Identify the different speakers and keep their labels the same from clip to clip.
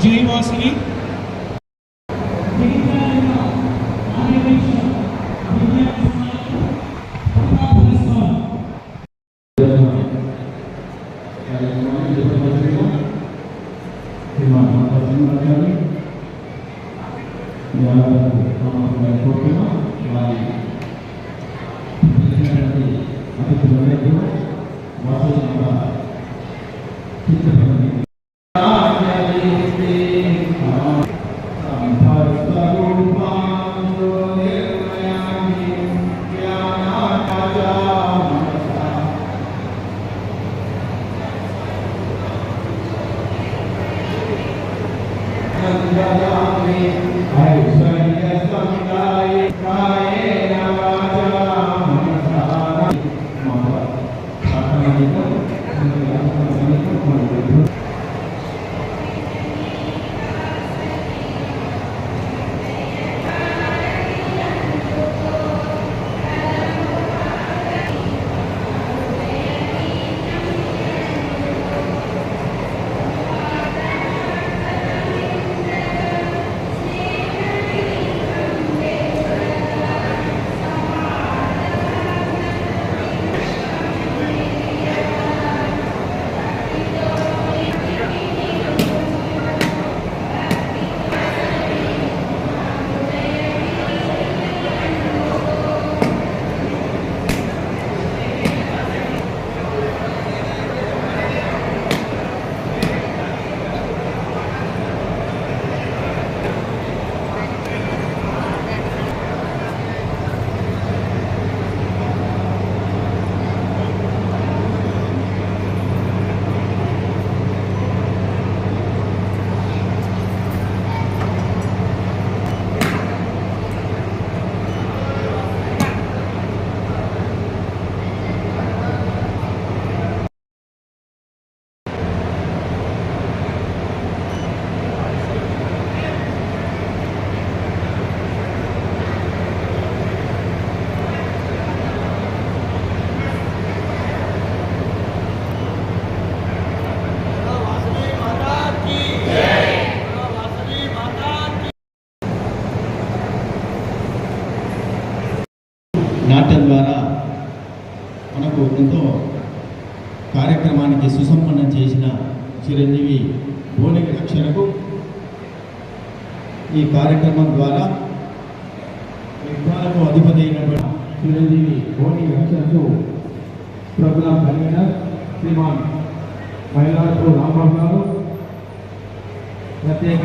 Speaker 1: جی واسنی I am కార్యక్రమానికి సుసంపన్నం చేసిన చిరంజీవి భువనగిరి రక్షణకు ఈ కార్యక్రమం ద్వారా విఘ్నాలకు అధిపతి అయినటువంటి చిరంజీవి భువనగిరి రక్షణకు ప్రోగ్రాం కన్వీనర్ శ్రీమాన్ మైలాపూర్ రాంబాబు గారు ప్రత్యేక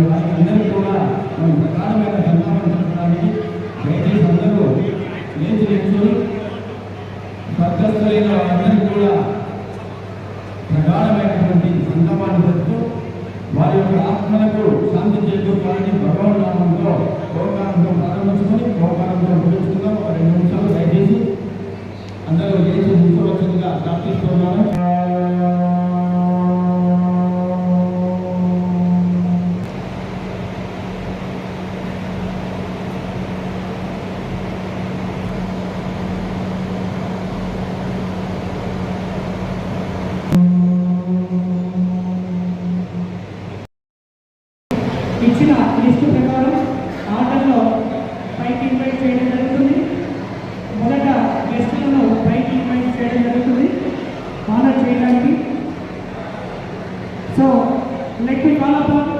Speaker 2: అందరూ కూడా మనం ప్రధానమైన సన్మానం చెప్పడానికి దయచేసి అందరూ లేచి నిల్చొని స్వర్గస్థులైన వారందరికీ కూడా ప్రగాఢమైనటువంటి సంతాపాన్ని చెప్తూ వారి యొక్క ఆత్మలకు శాంతి చేకూర్చాలని భగవన్ నామంలో గోకారంతో ప్రారంభించుకొని గోకారంతో ముగిస్తున్నాం ఒక రెండు నిమిషాలు దయచేసి అందరూ లేచి నిల్చోవచ్చుగా
Speaker 3: ప్రార్థిస్తూ ఆనర్ చేయడానికి so let me call upon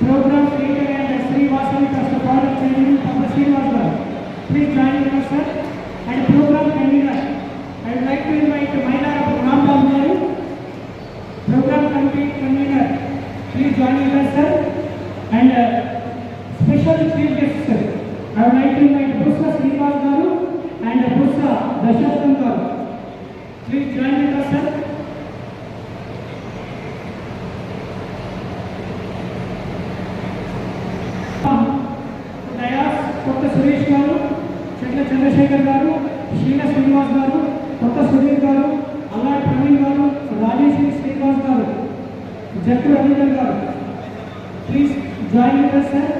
Speaker 3: program creator and Srivasavi trust project chairman doctor Srinivas garu please join with us sir and program convener I would like to invite minor Rambabu garu program committee convener, please join with us, sir. And uh, special chief guest, sir. I would like to invite Busa Srinivas Garu and Busa Dasharatham Garu. Please join with us, sir. Dais కొత్త సురేష్ గారు చెట్ల చంద్రశేఖర్ గారు శీల శ్రీనివాస్ గారు కొత్త సుధీర్ గారు అల్లాడి ప్రవీణ్ గారు రాజేశ్వరి శ్రీనివాస్ గారు జట్టు Ravinder garu please join with us sir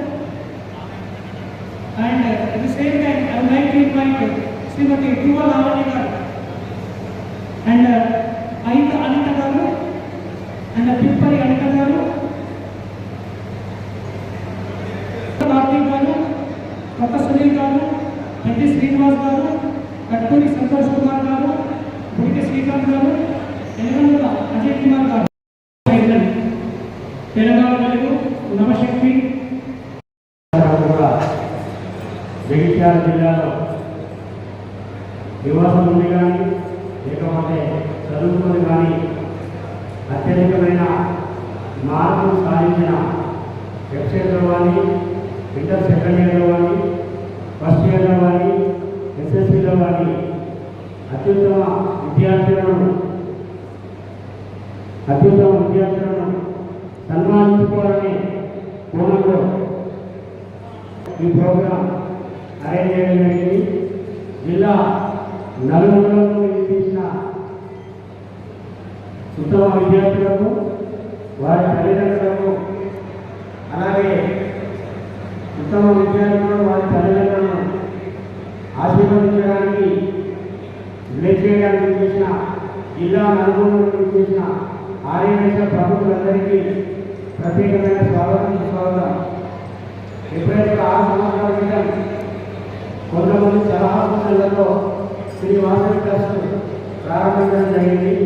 Speaker 3: and at the same time I would like to invite Shrimati టువ Lavanya garu and Anitha Anitha గారు అండ్ పిప్పరి అనిత గారు కార్తీక్ గారు కొత్త సునీల్ గారు పెద్ది శ్రీనివాస్ గారు కట్టూరి సంతోష్ కుమార్ గారు బుడికి శ్రీకాంత్ గారు ఎనగందుల అజయ్ కుమార్ గారు. తెలంగాణ తెలుగు నవశక్తి
Speaker 4: జగిత్యాల జిల్లాలో కానీ ఇంటర్ సెకండ్ ఇయర్లో కానీ ఫస్ట్ ఇయర్లో కానీ ఎస్ఎస్సిలో కానీ అత్యుత్తమ విద్యార్థులను అత్యుత్తమ విద్యార్థులను సన్మానించుకోవాలని కోణంలో ఈ ప్రోగ్రాం అరేంజ్ చేయడం జరిగింది. జిల్లా నలుగురులను విధించిన ఉత్తమ విద్యార్థులకు వారి తల్లిదండ్రులకు అలాగే ఉత్తమ విద్యార్థులను వారి తల్లిదండ్రులను ఆశీర్వదించడానికి బ్లెస్ చేసిన జిల్లా నలుగురు చేసిన ఆర్యవేశ ప్రభుత్వులందరికీ ప్రత్యేకమైన స్వాగతం స్వాగతం ఎప్పుడైతే ఆరు సంవత్సరాల క్రితం కొంతమంది సలహా సూచనలతో శ్రీ వాసవి ట్రస్ట్ ప్రారంభించడం జరిగింది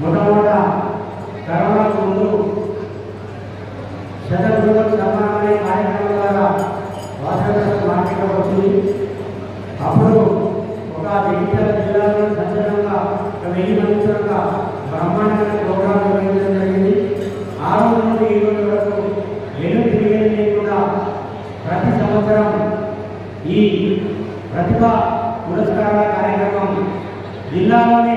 Speaker 4: మొట్టమొదట కరోనా ముందు శతగృహ సన్మానం అనే కార్యక్రమం ద్వారా వాసవి ట్రస్ట్ మార్కెట్లోకి వచ్చింది అప్పుడు ఒక జగిత్యాల జిల్లాలో సంచలనంగా ఒక వెయ్యి సంవత్సరంగా వరకు బ్రహ్మాండమైన ప్రోగ్రాం నిర్వహించడం జరిగింది. ఆ రోజు నుండి ఈ రోజు వరకు వెను తిరిగేది లేకుండా ప్రతి సంవత్సరం ఈ ప్రతిభ పురస్కారాల కార్యక్రమం జిల్లాలోనే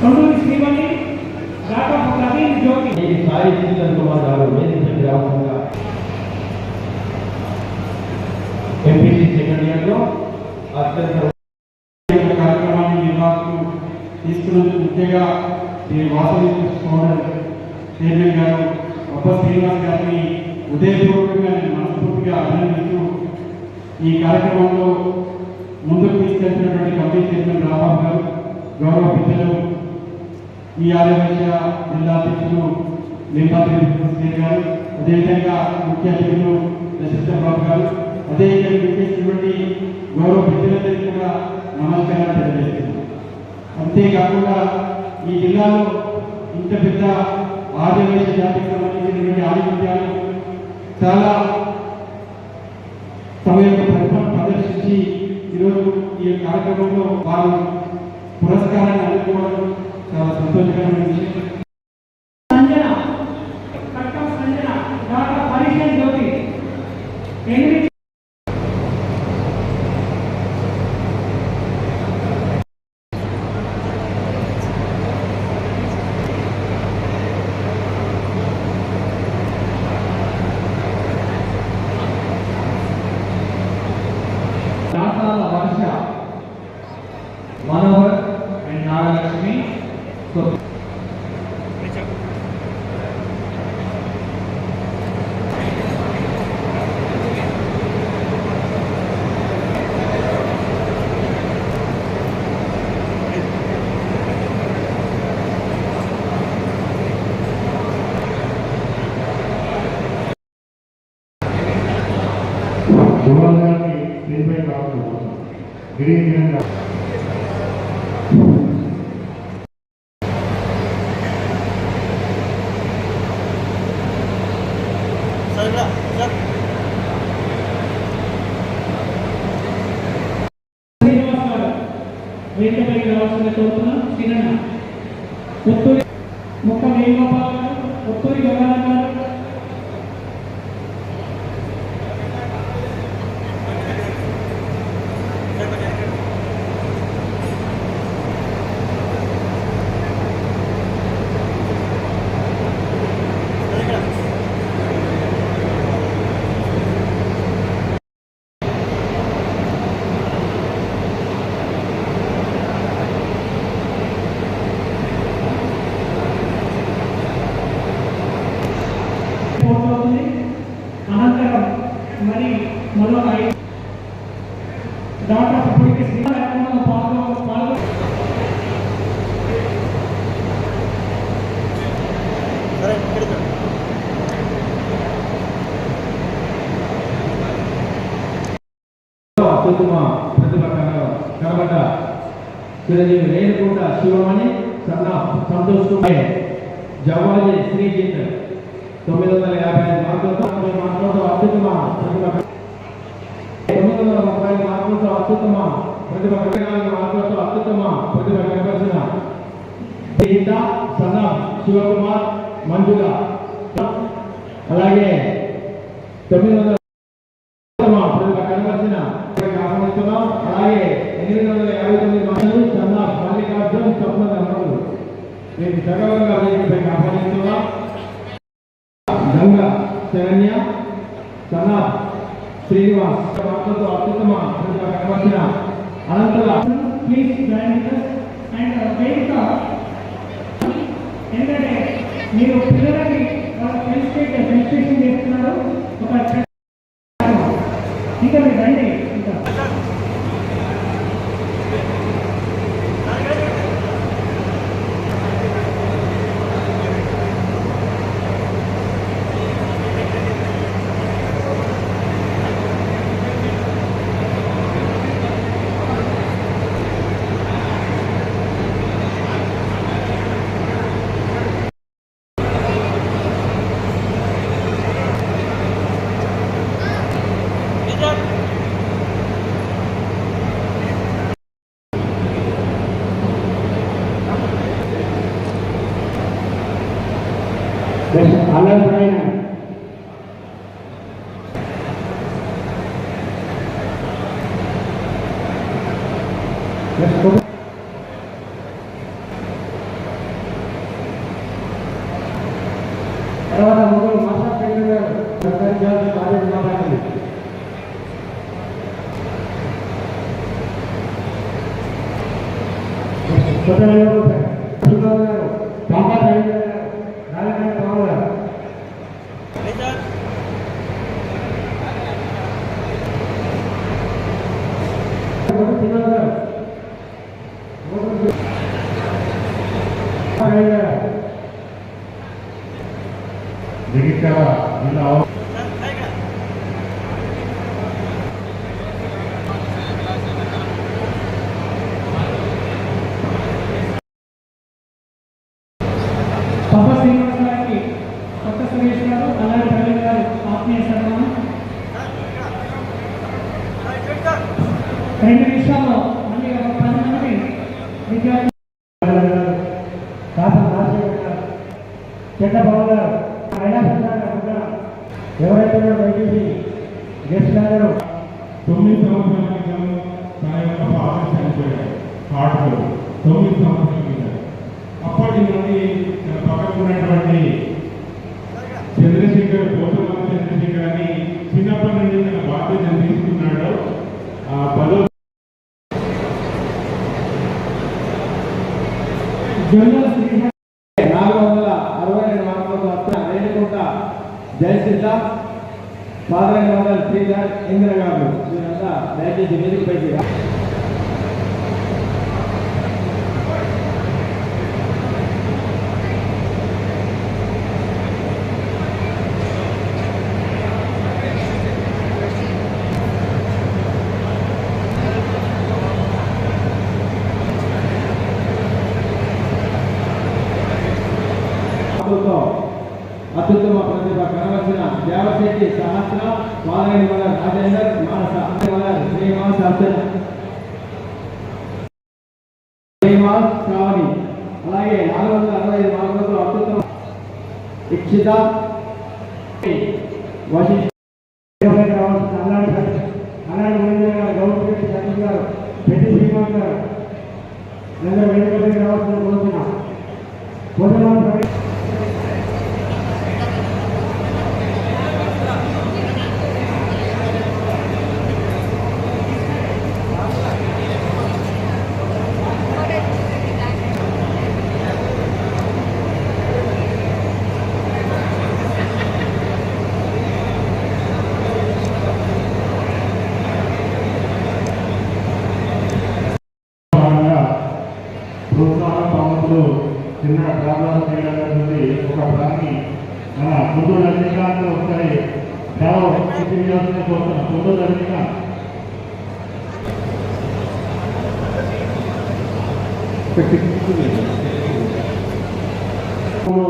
Speaker 3: కొండూరి శ్రీవల్లి డాక్టర్ ప్రవీణ్ జ్యోతి.
Speaker 2: ఈ సాయి శ్రీధర్ కుమార్ గారు వేదికకి రావడంగా ఎంపీసీ సెకండ్ ఇయర్లో అత్యంత
Speaker 5: ఈ కార్యక్రమాన్ని నిర్వాహకులు తీసుకున్నందుకు ముఖ్యంగా శ్రీ వాసవి ఫౌండర్ చైర్మన్ గారు గొప్ప శ్రీనివాస్ గారిని ఉదయపూర్వకంగా నేను మనస్ఫూర్తిగా అభినందిస్తూ ఈ కార్యక్రమంలో ముందుకు తీసుకెళ్తున్నటువంటి కమిటీ చైర్మన్ రాబాబు గారు గౌరవ పెద్దలు ఈ ఆదివాసీ జిల్లా అధ్యక్షులు లింబాద్రి శ్రీ గారు అదేవిధంగా ముఖ్య అతిథులు దశరథ గారు అదేవిధంగా విచ్చేసినటువంటి గౌరవ ప్రజలందరికీ కూడా నమస్కారాలు తెలియజేస్తున్నాను అంతేకాకుండా ఈ జిల్లాలో ఇంత పెద్ద ఆదివాసీ జాతికి సంబంధించినటువంటి ఆధిపత్యాలు చాలా తమ యొక్క ప్రతిభ ప్రదర్శించి ఈరోజు ఈ కార్యక్రమంలో వారు పురస్కారాన్ని అందుకోవడం చాలా సంతోషకరమైన విషయం గిరిజన
Speaker 3: శ్రీనివాస్
Speaker 2: శివమణి సన్న సంతోష్ కుమార్ జవాజీ శ్రీజిత్ తొమ్మిది వందల యాభై ఐదు మార్కులతో మార్కులతో అత్యుత్తమ తొమ్మిది వందల ముప్పై ఐదు మార్కులతో అత్యుత్తమ ప్రతిభ ఇరవై నాలుగు మార్కులతో అత్యుత్తమ ప్రతిభ కనపరిచిన గీత సన్న శివకుమార్ మంజుల. అలాగే తొమ్మిది వందల
Speaker 6: ಜಿಲ್ಲಾ
Speaker 4: జనరల్ శ్రీహరి
Speaker 2: నాలుగు వందల అరవై రెండు మార్కులతో వస్తున్న రేణుకుంట జయసిద్ధ పాదరైన వందల శ్రీధర్ ఇందిర గారు దయచేసి వేదికపైకి దేవశెట్టి సహస్ర బాలగడి వల్ల రాజేందర్ మానస శ్రీనివాస్ అర్చన. శ్రీనివాస్ శ్రావణి. అలాగే నాలుగు వందల అరవై ఐదు మార్గంలో అత్యుత్తమ ఇక్షిత వశిష్ఠ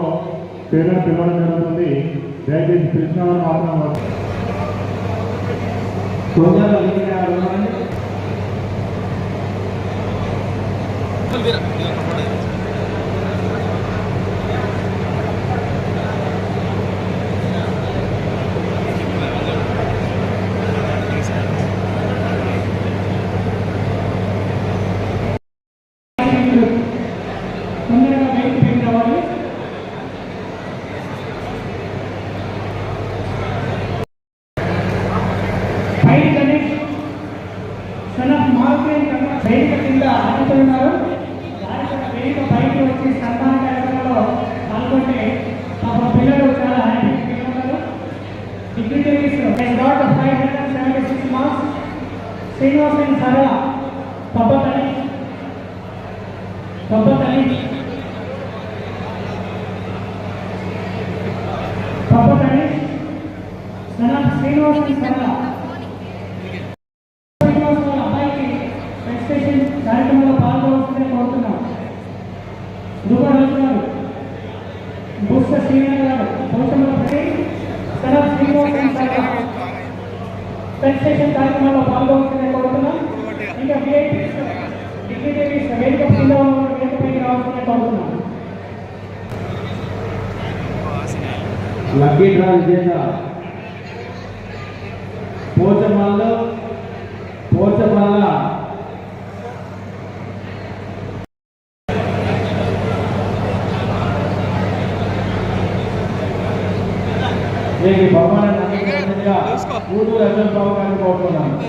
Speaker 6: సందర్భంలో పేరెంట్ పిలవడం జరుగుతుంది. దయచేసి పిలిచినవారు మాత్రం
Speaker 2: సోదరులు محبت علی محبت علی سنا سینوس کی سنا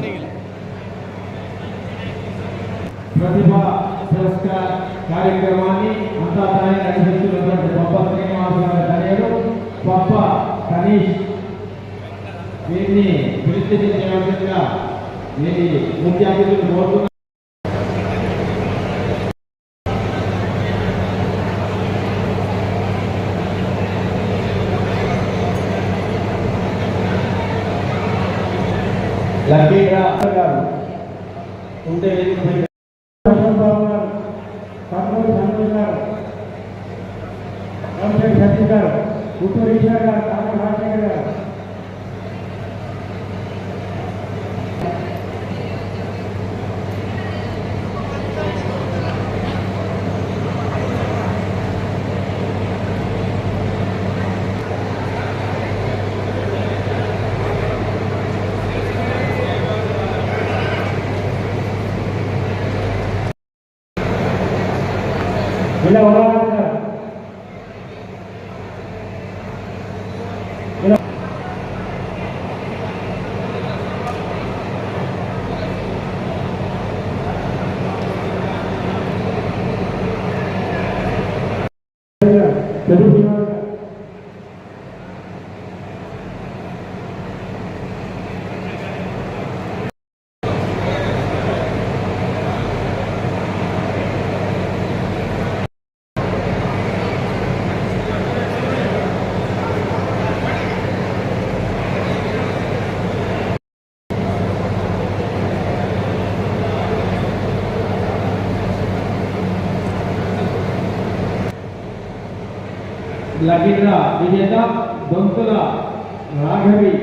Speaker 2: కోరుతున్నాను ప్రతిభ పురస్కార్ కార్యక్రమాన్ని అంతా తానే నడిపిస్తున్నటువంటి పప్ప శ్రీనివాస గారి తనయుడు పప్ప కనీష్ వీరిని పిలిచి చేయవలసిందిగా వీరి ముఖ్య అతిథులు కోరుతున్నారు లక్కీ విజేత Donthula Raghavi.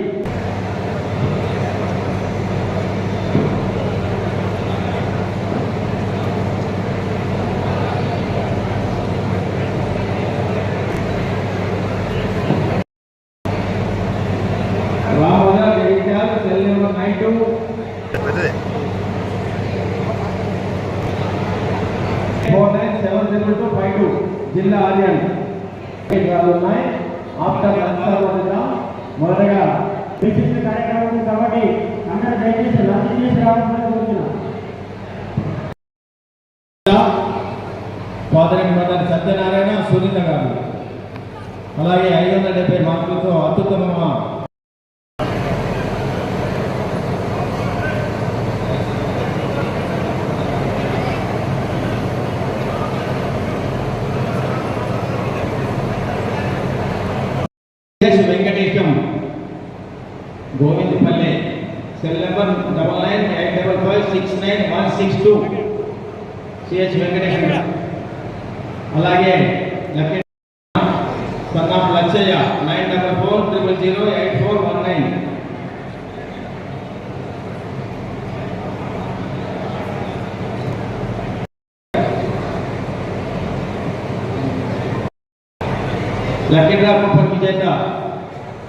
Speaker 2: S
Speaker 3: Venkatesham Govindapalle cell number double nine eight double five six nine
Speaker 2: one six two CH Venkateshwara అలాగే Lucky son of Lachaiah nine double four triple zero eight four one nine lucky draw coupon విజేత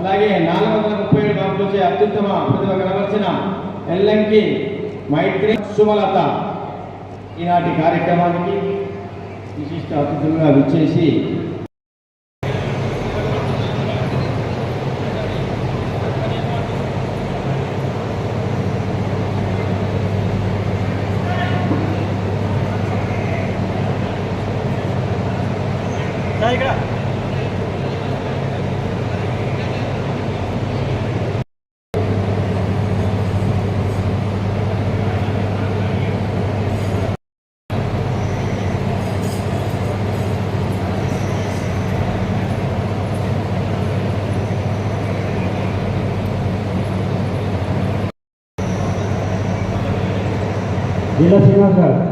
Speaker 2: అలాగే నాలుగు వందల ముప్పై ఏడు వచ్చే అత్యుత్తమ ప్రతిభ కనబరిచిన ఎల్లంకి మైత్రి సుమలత. ఈనాటి కార్యక్రమానికి విశిష్ట అతిథులుగా విచ్చేసి
Speaker 1: జిల్లా శ్రీనివాస్ గారు